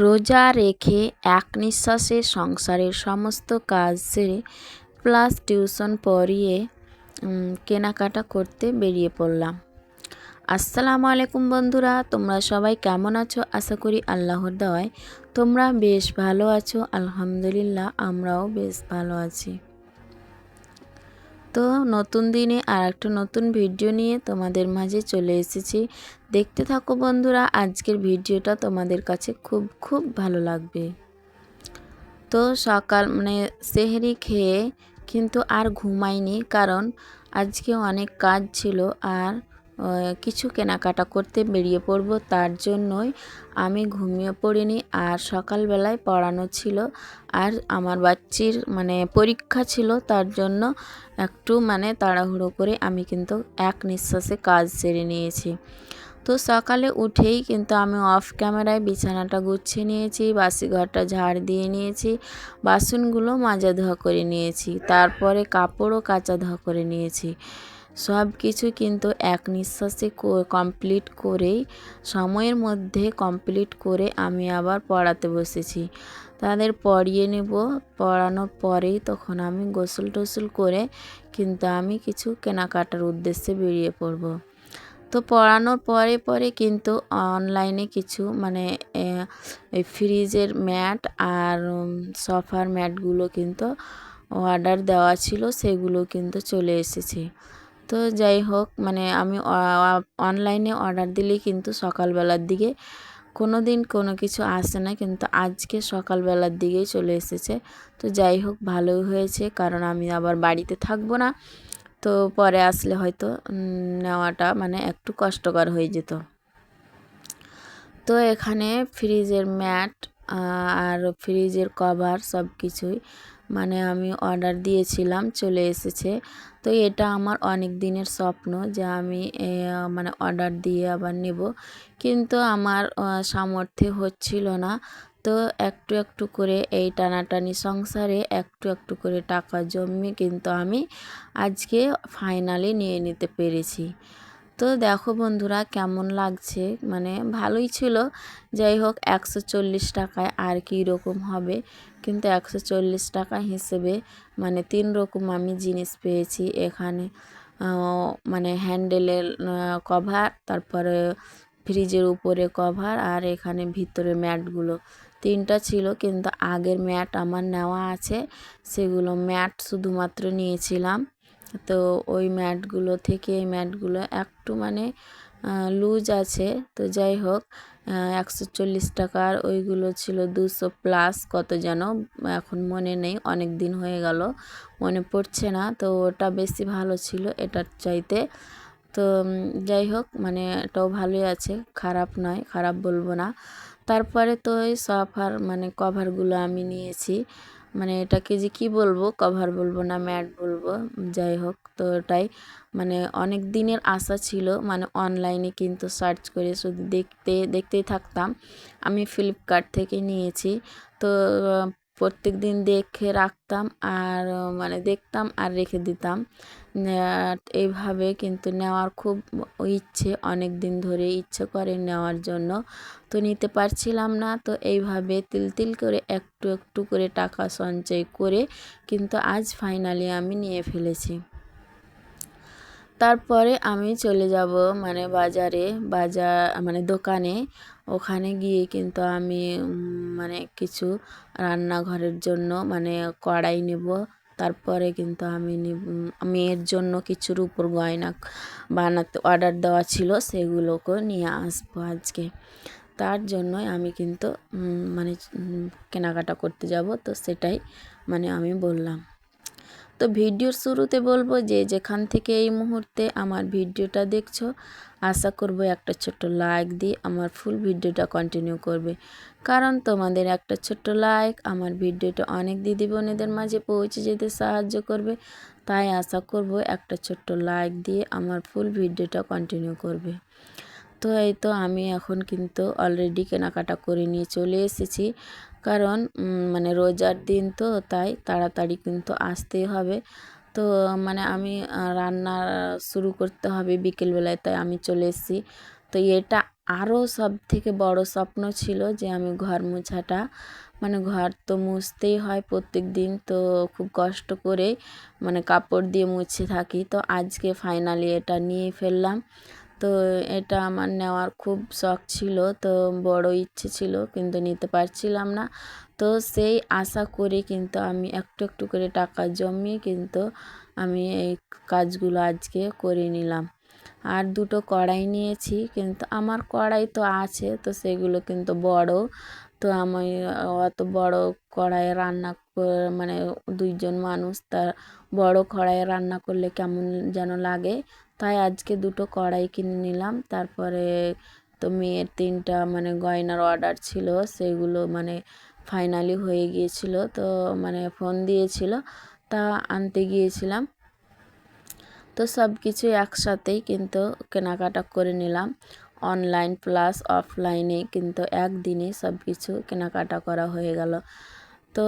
রোজা রেখে এক নিঃশ্বাসে সংসারের সমস্ত কাজ সেরে প্লাস টিউশন পড়িয়ে কেনাকাটা করতে বেরিয়ে পড়লাম। আসসালামু আলাইকুম বন্ধুরা, তোমরা সবাই কেমন আছো? আশা করি আল্লাহর দয় তোমরা বেশ ভালো আছো। আলহামদুলিল্লাহ, আমরাও বেশ ভালো আছি। তো নতুন দিনে আর একটা নতুন ভিডিও নিয়ে তোমাদের মাঝে চলে এসেছি। দেখতে থাকো বন্ধুরা, আজকের ভিডিওটা তোমাদের কাছে খুব খুব ভালো লাগবে। তো সকাল মানে সেহেরি খেয়ে কিন্তু আর ঘুমাইনি কারণ আজকে অনেক কাজ ছিল আর কিছু কেনাকাটা করতে বেরিয়ে পড়ব। তার জন্যই আমি ঘুমিয়ে পড়িনি আর সকালবেলায় পড়ানো ছিল। আর আমার বাচ্চির মানে পরীক্ষা ছিল, তার জন্য একটু মানে তাড়াহুড়ো করে আমি কিন্তু এক নিঃশ্বাসে কাজ সেরে নিয়েছি। তো সকালে উঠেই কিন্তু আমি অফ ক্যামেরায় বিছানাটা গুছিয়ে নিয়েছি বাসি ঘরটা ঝাড় দিয়ে নিয়েছি, বাসনগুলো মাজা ধোয়া করে নিয়েছি, তারপরে কাপড়ও কাচা ধোয়া করে নিয়েছি। সব কিছু কিন্তু এক নিঃশ্বাসে কমপ্লিট করেই, সময়ের মধ্যে কমপ্লিট করে আমি আবার পড়াতে বসেছি। তাদের পড়িয়ে নেব। পড়ানোর পরেই তখন আমি গোসল টোসল করে কিন্তু আমি কিছু কেনাকাটার উদ্দেশ্যে বেরিয়ে পড়ব। তো পড়ানোর পরে পরে কিন্তু অনলাইনে কিছু মানে ফ্রিজের ম্যাট আর সফার ম্যাটগুলো কিন্তু অর্ডার দেওয়া ছিল, সেগুলো কিন্তু চলে এসেছে। তো যাই হোক মানে আমি অনলাইনে অর্ডার দিলে কিন্তু সকালবেলার দিকে কোনো দিন কোনো কিছু আসে না, কিন্তু আজকে সকালবেলার দিকেই চলে এসেছে। তো যাই হোক, ভালোই হয়েছে, কারণ আমি আবার বাড়িতে থাকব না। তো পরে আসলে হয়তো নেওয়াটা মানে একটু কষ্টকর হয়ে যেত। তো এখানে ফ্রিজের ম্যাট আর ফ্রিজের কভার সব কিছুই মানে আমি অর্ডার দিয়েছিলাম, চলে এসেছে। তো এটা আমার অনেক দিনের স্বপ্ন যে আমি মানে অর্ডার দিয়ে আবার নেব। কিন্তু আমার সামর্থ্যে হচ্ছিল না। তো একটু একটু করে এই টানাটানি সংসারে একটু একটু করে টাকা জমিয়ে কিন্তু আমি আজকে ফাইনালি নিয়ে নিতে পেরেছি। তো দেখো বন্ধুরা কেমন লাগছে? মানে ভালোই ছিল। যাই হোক, একশো চল্লিশ টাকায় আর কী রকম হবে। কিন্তু একশো চল্লিশ টাকা হিসেবে মানে তিন রকম আমি জিনিস পেয়েছি এখানে। মানে হ্যান্ডেলের কভার, তারপরে ফ্রিজের উপরে কভার আর এখানে ভিতরে ম্যাটগুলো। তিনটা ছিল, কিন্তু আগের ম্যাট আমার নেওয়া আছে। সেগুলো ম্যাট শুধুমাত্র নিয়েছিলাম। তো ওই ম্যাটগুলো থেকে এই ম্যাটগুলো একটু মানে লুজ আছে। তো যাই হোক একশো চল্লিশ টাকার ওইগুলো ছিল দুশো প্লাস কত যেন, এখন মনে নেই, অনেক দিন হয়ে গেল, মনে পড়ছে না। তো ওটা বেশি ভালো ছিল এটার চাইতে। তো যাই হোক মানে এটাও ভালোই আছে, খারাপ নয়, খারাপ বলব না। তারপরে তো ওই সফার মানে কভারগুলো আমি নিয়েছি। মানে এটাকে যে কি বলব? কভার বলব না ম্যাট বলব, যাই হোক, তো ওটাই মানে অনেক দিনের আশা ছিল মানে অনলাইনে কিন্তু সার্চ করে শুধু দেখতে, দেখতেই থাকতাম। আমি ফ্লিপকার্ট থেকে নিয়েছি। তো প্রত্যেক দিন দেখে রাখতাম আর মানে দেখতাম আর রেখে দিতাম। এইভাবে কিন্তু নেওয়ার খুব ইচ্ছে অনেক দিন ধরে ইচ্ছে করে নেওয়ার জন্য। তো নিতে পারছিলাম না, তো এইভাবে তিল তিল করে, একটু একটু করে টাকা সঞ্চয় করে কিন্তু আজ ফাইনালি আমি নিয়ে ফেলেছি। তারপরে আমি চলে যাব মানে বাজারে, বাজার মানে দোকানে। ওখানে গিয়ে কিন্তু আমি মানে কিছু রান্নাঘরের জন্য মানে কড়াই নেব। তারপরে কিন্তু আমি মেয়ের জন্য কিছুর উপর গয়না বানাতে, অর্ডার দেওয়া ছিল সেগুলোকেও নিয়ে আসব আজকে। তার জন্যই আমি কিন্তু মানে কেনাকাটা করতে যাব। তো সেটাই মানে আমি বললাম। তো ভিডিওর শুরুতে বলব যে যেখান থেকে এই মুহূর্তে আমার ভিডিওটা দেখছ, আশা করব একটা ছোট্ট লাইক দিয়ে আমার ফুল ভিডিওটা কন্টিনিউ করবে। কারণ তোমাদের একটা ছোট্ট লাইক আমার ভিডিওটা অনেক দিদি বোনেদের মাঝে পৌঁছে যেতে সাহায্য করবে, তাই আশা করব একটা ছোট্ট লাইক দিয়ে আমার ফুল ভিডিওটা কন্টিনিউ করবে। তো এই তো আমি এখন কিন্তু অলরেডি কেনাকাটা করে নিয়ে চলে এসেছি। কারণ মানে রোজার দিন তো তাই তাড়াতাড়ি কিন্তু আসতেই হবে। তো মানে আমি রান্না শুরু করতে হবে বিকেলবেলায় তাই আমি চলে এসেছি। তো এটা আরও সব থেকে বড় স্বপ্ন ছিল যে আমি ঘর মোছাটা মানে ঘর তো মুছতেই হয় প্রত্যেক দিন তো খুব কষ্ট করে মানে কাপড় দিয়ে মুছে থাকি। তো আজকে ফাইনালি এটা নিয়ে ফেললাম। তো এটা আমার নেওয়ার খুব শখ ছিল, তো বড় ইচ্ছে ছিল কিন্তু নিতে পারছিলাম না। তো সেই আশা করে কিন্তু আমি একটু একটু করে টাকা জমিয়ে কিন্তু আমি এই কাজগুলো আজকে করে নিলাম। আর দুটো কড়াই নিয়েছি কিন্তু আমার কড়াই তো আছে, তো সেগুলো কিন্তু বড়। তো আমি, অত বড় কড়াইয়ে রান্না মানে দুইজন মানুষ, তার বড় কড়াইয়ে রান্না করলে কেমন যেন লাগে। তাই আজকে দুটো কড়াই কিনে নিলাম। তারপরে তো মেয়ের তিনটা মানে গয়নার অর্ডার ছিল, সেগুলো মানে ফাইনালি হয়ে গিয়েছিল। তো মানে ফোন দিয়েছিল, তা আনতে গিয়েছিলাম। তো সব কিছু একসাথেই কিন্তু কেনাকাটা করে নিলাম। অনলাইন প্লাস অফলাইনে কিন্তু একদিনে সব কিছু কেনাকাটা করা হয়ে গেল। তো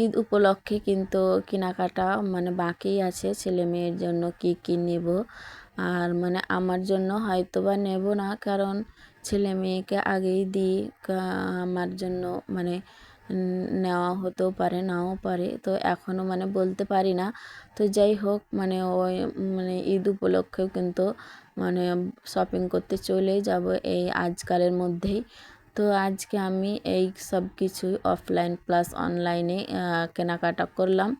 ঈদ উপলক্ষে কিন্তু কেনাকাটা মানে বাকি আছে, ছেলে মেয়ের জন্য কি কী নেব আর মানে আমার জন্য হয়তো বা নেব না, কারণ ছেলে মেয়েকে আগেই দিই আমার জন্য মানে নেওয়া হতেও পারে, নাও পারে। তো এখনও মানে বলতে পারি না। তো যাই হোক মানে ওই মানে ঈদ উপলক্ষেও কিন্তু মানে শপিং করতে চলেই যাব এই আজকালের মধ্যেই। তো আজকে আমি এই সব কিছুই অফলাইন প্লাস অনলাইনে কেনাকাটা করলাম।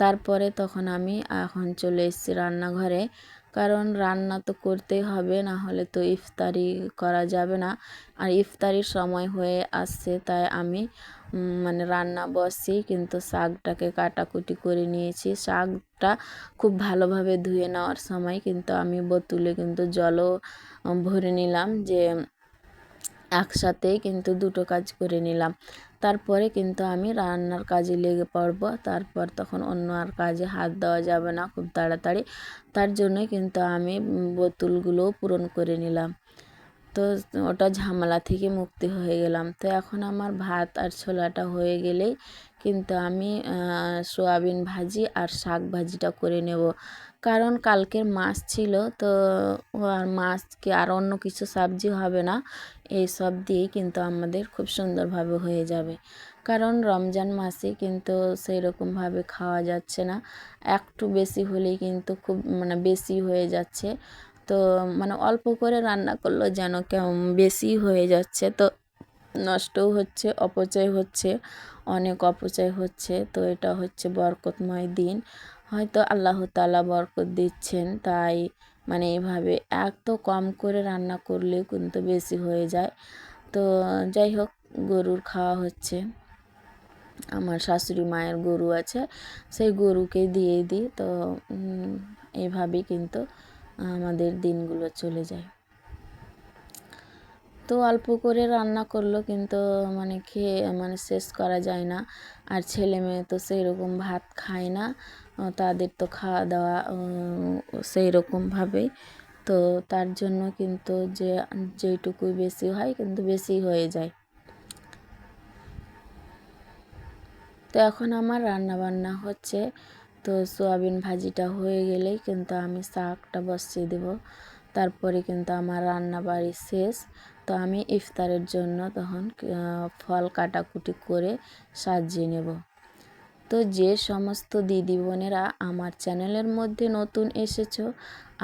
তারপরে তখন আমি এখন চলে এসেছি রান্নাঘরে। কারণ রান্না তো করতেই হবে, না হলে তো ইফতারি করা যাবে না। আর ইফতারির সময় হয়ে আসছে, তাই আমি মানে রান্না বসি কিন্তু শাকটাকে কাটাকুটি করে নিয়েছি। শাকটা খুব ভালোভাবে ধুয়ে নেওয়ার সময় কিন্তু আমি বোতলে কিন্তু জলও ভরে নিলাম যে একসাথেই কিন্তু দুটো কাজ করে নিলাম। তারপরে কিন্তু আমি রান্নার কাজে লেগে পড়ব। তারপর তখন অন্য আর কাজে হাত দেওয়া যাবে না খুব তাড়াতাড়ি। তার জন্যই কিন্তু আমি বোতলগুলোও পূরণ করে নিলাম। তো ওটা ঝামেলা থেকে মুক্তি হয়ে গেলাম। তো এখন আমার ভাত আর ছোলাটা হয়ে গেলেই কিন্তু আমি সোয়াবিন ভাজি আর শাক ভাজিটা করে নেব। কারণ কালকের মাছ ছিল, তো আর মাছ কি আর অন্য কিছু সবজি হবে না, এই সব দিয়েই কিন্তু আমাদের খুব সুন্দরভাবে হয়ে যাবে। কারণ রমজান মাসে কিন্তু সেই রকমভাবে খাওয়া যাচ্ছে না। একটু বেশি হলেই কিন্তু খুব মানে বেশি হয়ে যাচ্ছে। তো মানে অল্প করে রান্না করল যেন কেমন বেশি হয়ে যাচ্ছে। তো নষ্টও হচ্ছে, অপচয় হচ্ছে, অনেক অপচয় হচ্ছে। তো এটা হচ্ছে বরকতময় দিন। হয়তো আল্লাহ তালা বরকত দিচ্ছেন, তাই মানে এভাবে তো কম করে রান্না করলে কিন্তু বেশি হয়ে যায়। তো যাই হোক, গরুর খাওয়া হচ্ছে। আমার শাশুড়ি মায়ের গরু আছে, সেই গরুকে দিয়ে দিই। তো এইভাবেই কিন্তু আমাদের দিনগুলো চলে যায়। তো অল্প করে রান্না করল কিন্তু মানে খেয়ে মানে শেষ করা যায় না। আর ছেলে মেয়ে তো সেই রকম ভাত খায় না তাদের তো খাওয়া দাওয়া সেই রকমভাবেই তো তার জন্য কিন্তু যে যেইটুকুই বেশি হয় কিন্তু বেশি হয়ে যায়। তো এখন আমার রান্না বান্না হচ্ছে তো সোয়াবিন ভাজিটা হয়ে গেলেই কিন্তু আমি শাকটা বসিয়ে দেব। তারপরে কিন্তু আমার রান্না বাড়ি শেষ। তো আমি ইফতারের জন্য তখন ফল কাটাকুটি করে সাজিয়ে নেব। তো যে সমস্ত দিদি বোনেরা আমার চ্যানেলের মধ্যে নতুন এসেছ,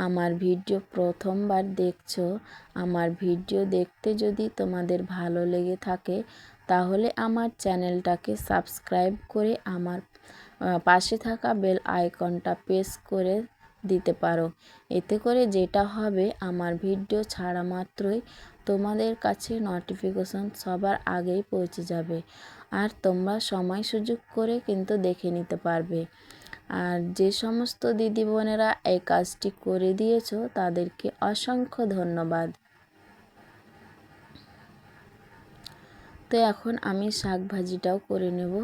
আমার ভিডিও প্রথমবার দেখছ, আমার ভিডিও দেখতে যদি তোমাদের ভালো লেগে থাকে, তাহলে আমার চ্যানেলটাকে সাবস্ক্রাইব করে আমার পাশে থাকা বেল আইকনটা প্রেস করে দিতে পারো। এতে করে যেটা হবে, আমার ভিডিও ছাড়া মাত্রই তোমাদের কাছে নোটিফিকেশন সবার আগেই পৌঁছে যাবে। আর তোমরা সময় সুযোগ করে কিন্তু দেখে নিতে পারবে। আর যে সমস্ত দিদি বোনেরা এই কাজটি করে দিয়েছ, তাদেরকে অসংখ্য ধন্যবাদ। তো এখন আমি শাক ভাজিটাও করে নেব।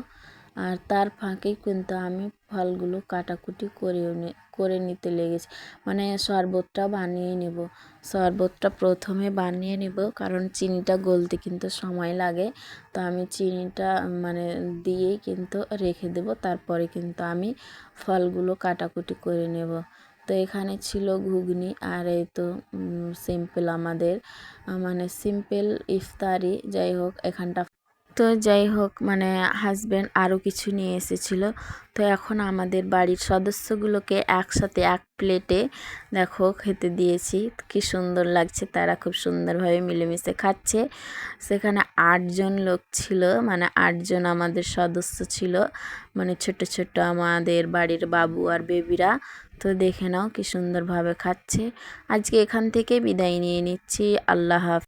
আর তার ফাঁকেই কিন্তু আমি ফলগুলো কাটাকুটি করে করে নিতে লেগেছি। মানে শরবতটা বানিয়ে নেব। শরবতটা প্রথমে বানিয়ে নেব, কারণ চিনিটা গলতে কিন্তু সময় লাগে। তো আমি চিনিটা মানে দিয়েই কিন্তু রেখে দেব। তারপরে কিন্তু আমি ফলগুলো কাটাকুটি করে নেব। তো এখানে ছিল ঘুগনি আর এই তো সিম্পল আমাদের মানে সিম্পল ইফতারি। যাই হোক, এখানটা তো যাই হোক মানে হাজব্যান্ড আরও কিছু নিয়ে এসেছিল। তো এখন আমাদের বাড়ির সদস্যগুলোকে একসাথে এক প্লেটে দেখো, খেতে দিয়েছি। কি সুন্দর লাগছে, তারা খুব সুন্দরভাবে মিলেমিশে খাচ্ছে। সেখানে আটজন লোক ছিল মানে আটজন আমাদের সদস্য ছিল মানে ছোট ছোট আমাদের বাড়ির বাবু আর বেবিরা। তো দেখে নাও কি সুন্দরভাবে খাচ্ছে। আজকে এখান থেকে বিদায় নিয়ে নিচ্ছি। আল্লাহ হাফ